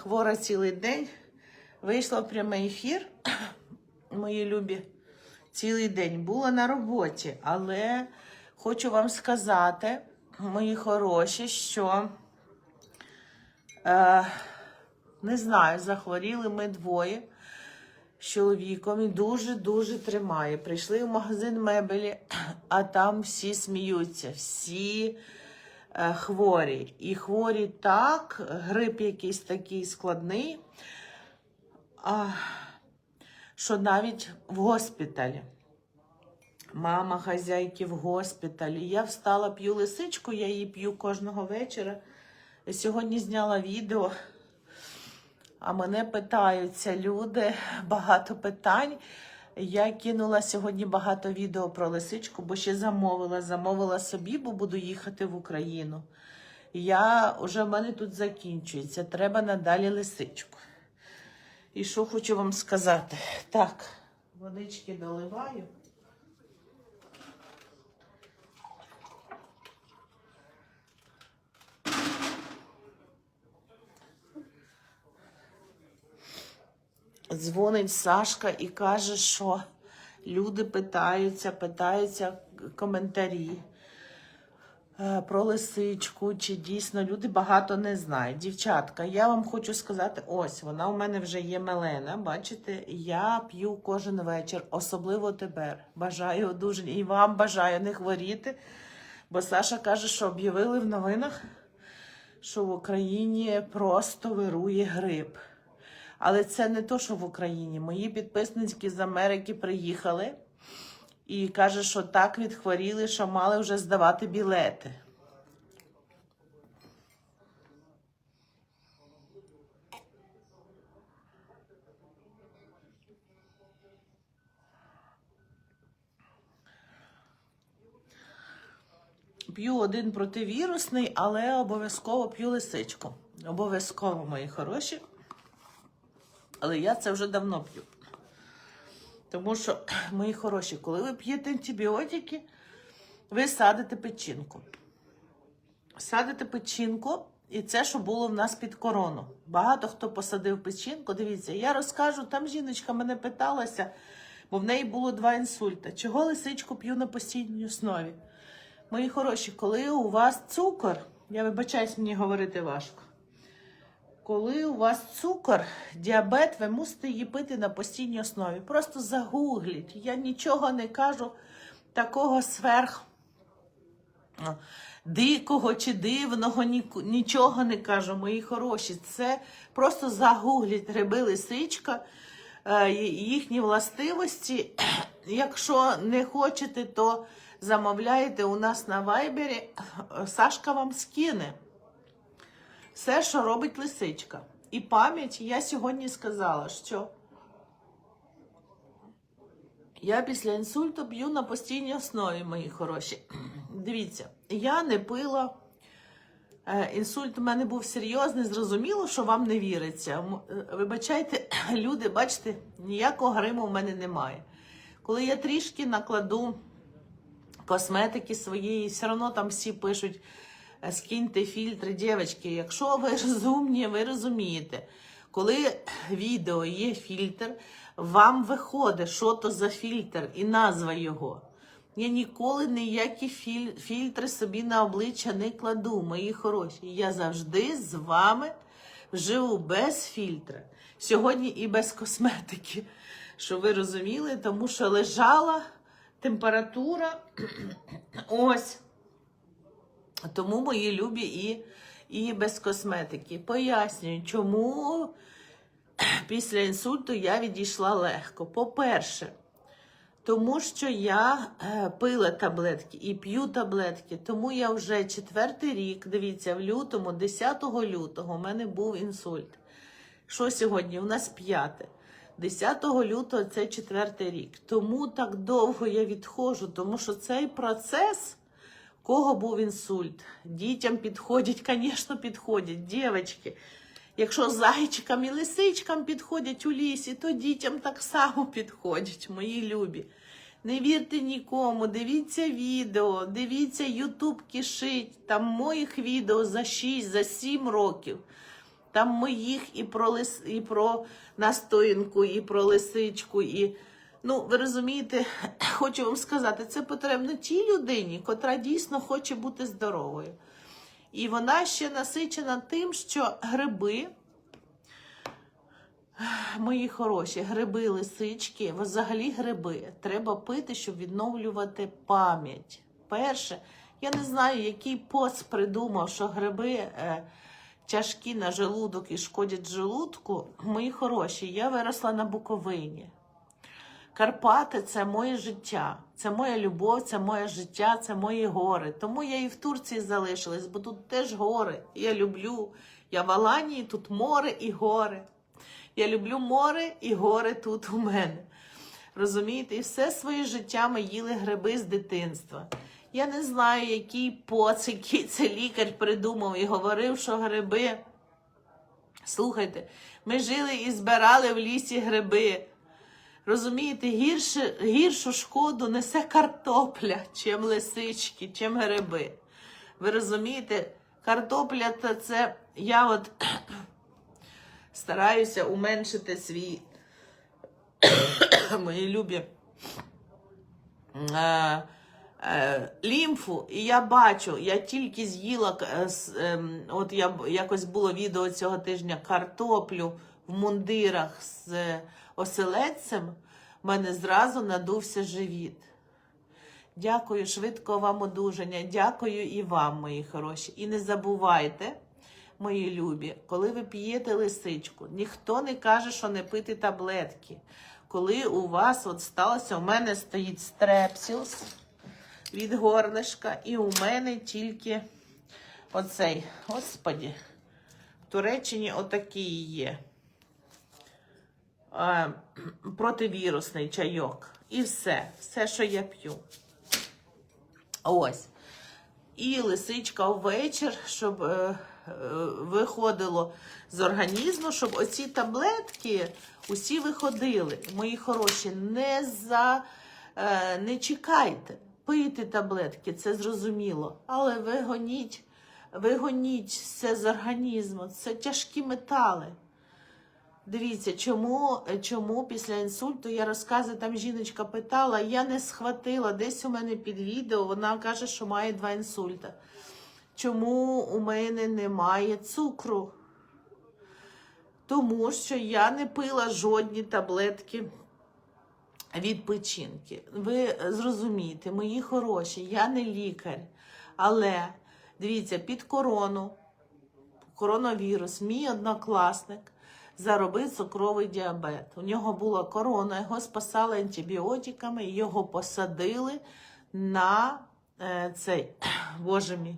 хвора цілий день. Вийшла в прямий ефір, мої любі, цілий день. Була на роботі, але хочу вам сказати, мої хороші, що е, не знаю, захворіли ми двоє з чоловіком і дуже-дуже тримає. Прийшли в магазин мебелі, а там всі сміються, всі хворі. І хворі так, грип якийсь такий складний, що навіть в госпіталі. Мама хазяйки в госпіталі. Я встала, п'ю лисичку, я її п'ю кожного вечора. Сьогодні зняла відео. А мене питаються люди, багато питань. Я кинула сьогодні багато відео про лисичку, бо ще замовила. Замовила собі, бо буду їхати в Україну. Я вже в мене тут закінчується. Треба надалі лисичку. І що хочу вам сказати? Так, водички доливаю. Дзвонить Сашка і каже, що люди питаються, питаються коментарі е, про лисичку, чи дійсно люди багато не знають. Дівчатка, я вам хочу сказати: ось вона у мене вже є мелена. Бачите, я п'ю кожен вечір, особливо тепер. Бажаю одужання і вам бажаю не хворіти. Бо Саша каже, що об'явили в новинах, що в Україні просто вирує грип. Але це не то, що в Україні. Мої підписники з Америки приїхали і каже, що так відхворіли, що мали вже здавати білети. П'ю один противірусний, але обов'язково п'ю лисичку. Обов'язково, мої хороші. Але я це вже давно п'ю. Тому що, мої хороші, коли ви п'єте антибіотики, ви садите печінку. Садите печінку, і це, що було в нас під корону. Багато хто посадив печінку. Дивіться, я розкажу, там жіночка мене питалася, бо в неї було два інсульти. Чого лисичку п'ю на постійній основі? Мої хороші, коли у вас цукор, я вибачаюсь, мені говорити важко. Коли у вас цукор, діабет, ви мусите її пити на постійній основі. Просто загугліть. Я нічого не кажу такого сверх дикого чи дивного, нічого не кажу, мої хороші. Це просто загугліть гриби лисичка, е, їхні властивості. Якщо не хочете, то замовляйте у нас на вайбері. Сашка вам скине все, що робить лисичка. І пам'ять я сьогодні сказала, що я після інсульту п'ю на постійній основі, мої хороші. Дивіться, я не пила. Е, Інсульт у мене був серйозний, зрозуміло, що вам не віриться. Е, Вибачайте, люди, бачите, ніякого гриму в мене немає. Коли я трішки накладу косметики своєї, все одно там всі пишуть, «Е, скиньте фільтри, дівчатки. Якщо ви розумні, ви розумієте. Коли відео є фільтр, вам виходить, що то за фільтр і назва його. Я ніколи ніякі філь- фільтри собі на обличчя не кладу, мої хороші. Я завжди з вами живу без фільтра. Сьогодні і без косметики, що ви розуміли, тому що лежала температура. Ось. Тому мої любі і, і без косметики. Пояснюю, чому після інсульту я відійшла легко. По-перше, тому що я е, пила таблетки і п'ю таблетки. Тому я вже четвертий рік, дивіться, в лютому, 10 лютого, у мене був інсульт. Що сьогодні? У нас п'яте. 10 лютого це четвертий рік. Тому так довго я відходжу, тому що цей процес, кого був інсульт, дітям підходять, звісно, підходять, дівчатки. Якщо зайчикам і лисичкам підходять у лісі, то дітям так само підходять, мої любі. Не вірте нікому, дивіться відео, дивіться Ютуб кишить, там моїх відео за 6, за 7 років. Там моїх і про лис, і про настоянку, і про лисичку, і ну ви розумієте, хочу вам сказати, це потрібно тій людині, котра дійсно хоче бути здоровою. І вона ще насичена тим, що гриби, мої хороші, гриби, лисички, взагалі гриби треба пити, щоб відновлювати пам'ять. Перше, я не знаю, який поц придумав, що гриби е, тяжкі на желудок і шкодять желудку. Мої хороші, я виросла на Буковині. Карпати це моє життя, це моя любов, це моє життя, це мої гори. Тому я і в Турції залишилась, бо тут теж гори. Я люблю. Я в Аланії, тут море і гори. Я люблю море і гори тут у мене. Розумієте, і все своє життя ми їли гриби з дитинства. Я не знаю, який поц, який це лікар придумав і говорив, що гриби. Слухайте, ми жили і збирали в лісі гриби. Розумієте, гірше, гіршу шкоду несе картопля, чим лисички, чим гриби. Ви розумієте, картопля то це я от стараюся уменшити свій мої любі е, е, лімфу, і я бачу, я тільки з'їла, е, ем, от я якось було відео цього тижня картоплю в мундирах з оселедцем, в мене зразу надувся живіт. Дякую, швидкого вам одужання. Дякую і вам, мої хороші. І не забувайте, мої любі, коли ви п'єте лисичку, ніхто не каже, що не пити таблетки. Коли у вас от сталося, у мене стоїть стрепсілс від горнишка, і у мене тільки оцей, господі, в Туреччині отакий є. А, противірусний чайок. І все, все, що я п'ю. Ось. І лисичка ввечір, щоб е, е, виходило з організму, щоб оці таблетки усі виходили. Мої хороші, не за е, не чекайте. Пийте таблетки, це зрозуміло. Але вигоніть, вигоніть все з організму. Це тяжкі метали. Дивіться, чому, чому після інсульту я розказую, там жіночка питала, я не схватила десь у мене під відео, вона каже, що має два інсульта. Чому у мене немає цукру? Тому що я не пила жодні таблетки від печінки. Ви зрозумієте, мої хороші, я не лікар. Але дивіться, під корону, коронавірус, мій однокласник заробив цукровий діабет. У нього була корона, його спасали антибіотиками, його посадили на е, цей, боже мій,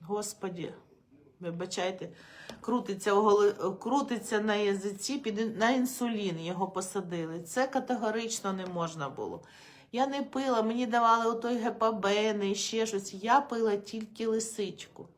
Господі, вибачайте, крутиться, крутиться на язиці, під, на інсулін його посадили. Це категорично не можна було. Я не пила, мені давали отой гепабен і ще щось. Я пила тільки лисичку.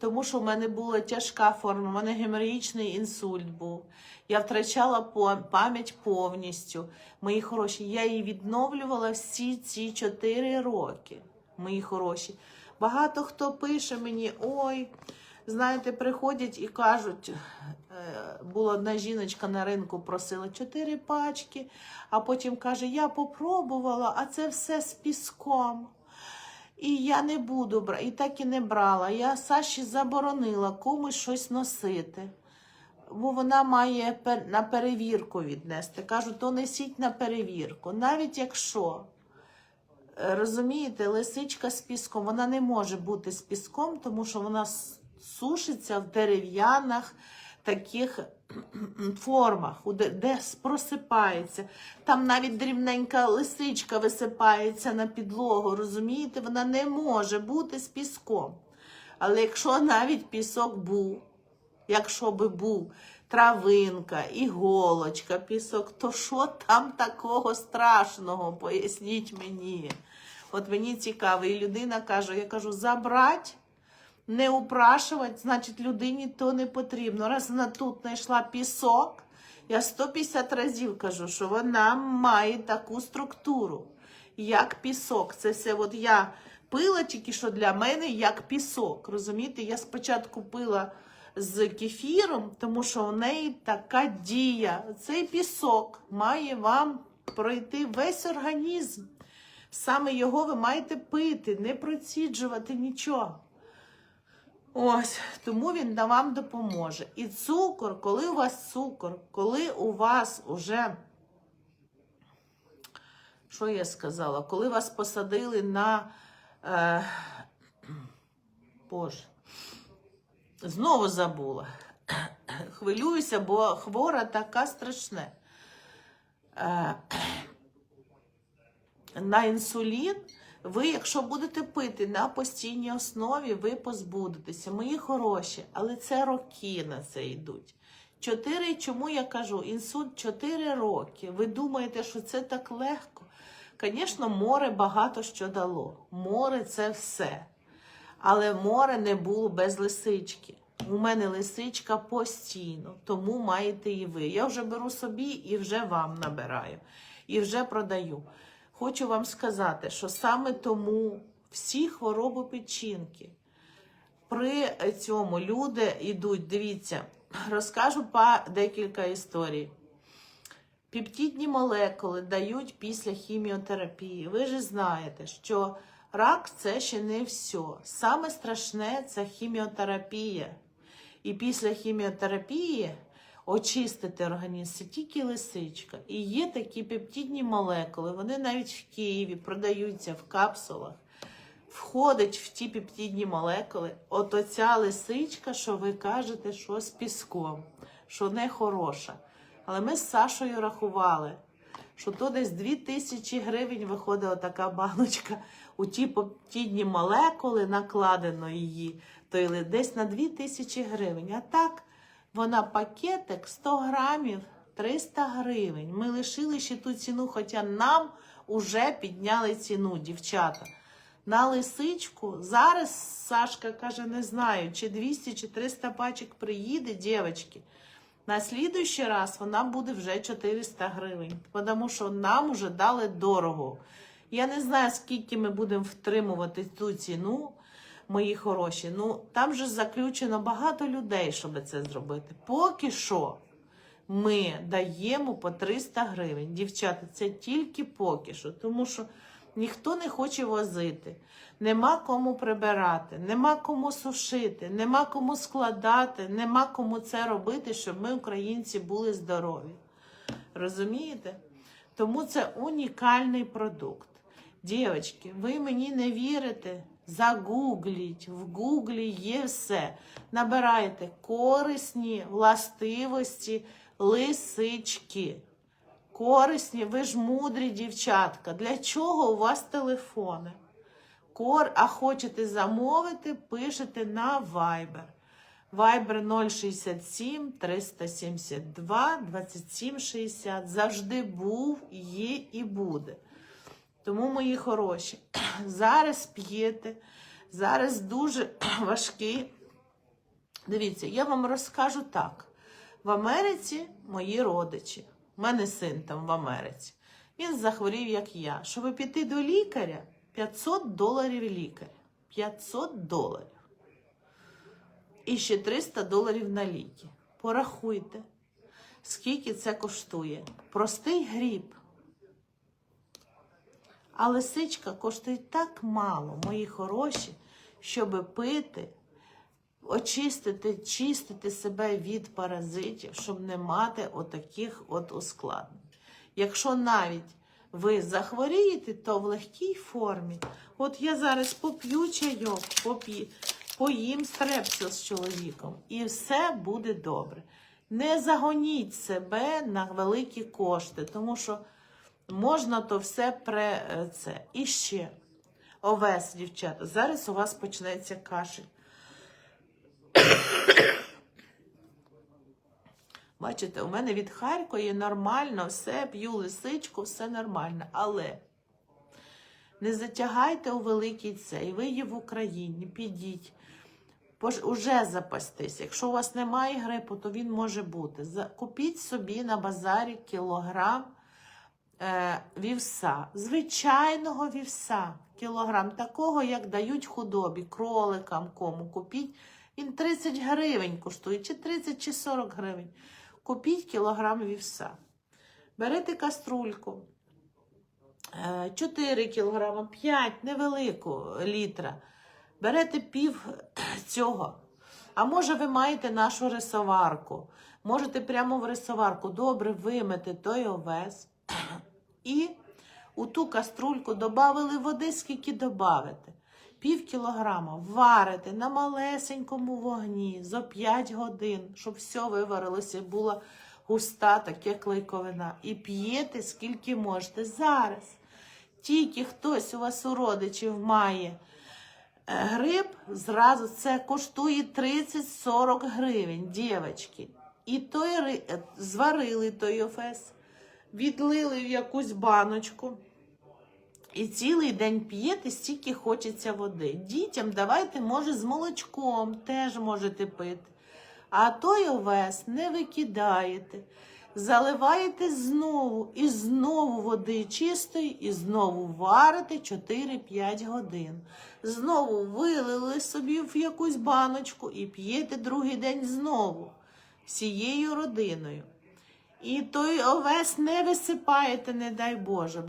Тому що в мене була тяжка форма, в мене геморрагічний інсульт був. Я втрачала пам'ять повністю. Мої хороші, я її відновлювала всі ці 4 роки. Мої хороші. Багато хто пише мені, ой, знаєте, приходять і кажуть, е, була одна жіночка на ринку, просила 4 пачки, а потім каже, я попробувала, а це все з піском. І я не буду брати, і так і не брала. Я Саші заборонила комусь щось носити, бо вона має на перевірку віднести. Кажу, то несіть на перевірку. Навіть якщо, е, розумієте, лисичка з піском, вона не може бути з піском, тому що вона сушиться в дерев'янах таких формах, де, просипається. Там навіть дрібненька лисичка висипається на підлогу, розумієте? Вона не може бути з піском. Але якщо навіть пісок був, якщо би був травинка, іголочка, пісок, то що там такого страшного? Поясніть мені. От мені цікаво, і людина каже, я кажу, забрать не упрашувати, значить людині то не потрібно. Раз вона тут знайшла пісок, я 150 разів кажу, що вона має таку структуру, як пісок. Це все, от я Пила тільки що для мене як пісок. Розумієте, я спочатку пила з кефіром, тому що в неї така дія. Цей пісок має вам пройти весь організм. Саме його ви маєте пити, не проціджувати нічого. Ось, тому він вам допоможе. І цукор, коли у вас цукор, коли у вас уже, що я сказала, коли вас посадили на. Е, Боже, знову забула. Хвилююся, бо хвора така страшне. Е, на інсулін, ви, якщо будете пити на постійній основі, ви позбудетеся. Мої хороші, але це роки на це йдуть. Чотири, чому я кажу, інсульт 4 роки. Ви думаєте, що це так легко? Звісно, море багато що дало. Море це все. Але море не було без лисички. У мене лисичка постійно, тому маєте і ви. Я вже беру собі і вже вам набираю, і вже продаю. Хочу вам сказати, що саме тому всі хвороби печінки при цьому люди йдуть, дивіться, розкажу па декілька історій. Пептидні молекули дають після хіміотерапії. Ви ж знаєте, що рак це ще не все. Саме страшне це хіміотерапія. І після хіміотерапії очистити організм це тільки лисичка. І є такі пептидні молекули, вони навіть в Києві продаються в капсулах. Входить в ті пептидні молекули, от оця лисичка, що ви кажете, що з піском, що не хороша. Але ми з Сашою рахували, що то десь 2000 гривень виходить така баночка. У ті пептидні молекули накладено її, то десь на 2000 гривень. А так, вона пакетик 100 грамів 300 гривень. Ми лишили ще ту ціну, хоча нам уже підняли ціну, дівчата. На лисичку зараз Сашка каже, не знаю, чи 200, чи 300 пачок приїде, дівчатки. На слідуючий раз вона буде вже 400 гривень, тому що нам вже дали дорого. Я не знаю, скільки ми будемо втримувати цю ціну, мої хороші. Ну, там же заключено багато людей, щоб це зробити. Поки що ми даємо по 300 гривень. Дівчата, це тільки поки що, тому що ніхто не хоче возити, нема кому прибирати, нема кому сушити, нема кому складати, нема кому це робити, щоб ми, українці, були здорові. Розумієте? Тому це унікальний продукт. Дівчатки, ви мені не вірите? Загугліть, в гуглі є все. Набирайте корисні властивості лисички. Корисні, ви ж мудрі дівчатка. Для чого у вас телефони? Кор, а хочете замовити, пишете на Viber. Viber 067 372 2760. Завжди був, є і буде. Тому, мої хороші, зараз п'єте, зараз дуже важкий. Дивіться, я вам розкажу так. В Америці мої родичі, у мене син там в Америці. Він захворів, як я. Щоб піти до лікаря, 500 доларів лікар. 500 доларів. І ще 300 доларів на ліки. Порахуйте, скільки це коштує. Простий гріб. А лисичка коштує так мало, мої хороші, щоб пити, очистити, чистити себе від паразитів, щоб не мати отаких от ускладнень. Якщо навіть ви захворієте, то в легкій формі. От я зараз поп'ю чайок, поп'ю, поїм стрепсил з чоловіком, і все буде добре. Не загоніть себе на великі кошти, тому що можна то все пре це. І ще овес, дівчата. Зараз у вас почнеться кашель. Бачите, у мене від Харкова нормально, все, п'ю лисичку, все нормально. Але не затягайте у великий цей. Ви є в Україні, підіть. Уже запастись. Якщо у вас немає грипу, то він може бути. Купіть собі на базарі кілограм е, вівса, звичайного вівса, кілограм, такого, як дають худобі, кроликам кому. Купіть. Він 30 гривень коштує, чи 30, чи 40 гривень. Купіть кілограм вівса. Берете каструльку. е, 4 кілограма, 5 невелику літра. Берете пів цього. А може, ви маєте нашу рисоварку. Можете прямо в рисоварку добре вимити той овес. І у ту каструльку додали води, скільки додавите. Пів кілограма варите на малесенькому вогні за 5 годин, щоб все виварилося і була густа, таке клейковина. І п'єте скільки можете зараз. Тільки хтось у вас у родичів має е, гриб, зразу це коштує 30-40 гривень, дівчатки. І той е, зварили той офес, відлили в якусь баночку. І цілий день п'єте, стільки хочеться води. Дітям давайте, може, з молочком теж можете пити. А той овес не викидаєте. Заливаєте знову і знову води чистої, і знову варите 4-5 годин. Знову вилили собі в якусь баночку і п'єте другий день знову всією родиною. І той овес не висипаєте, не дай Боже.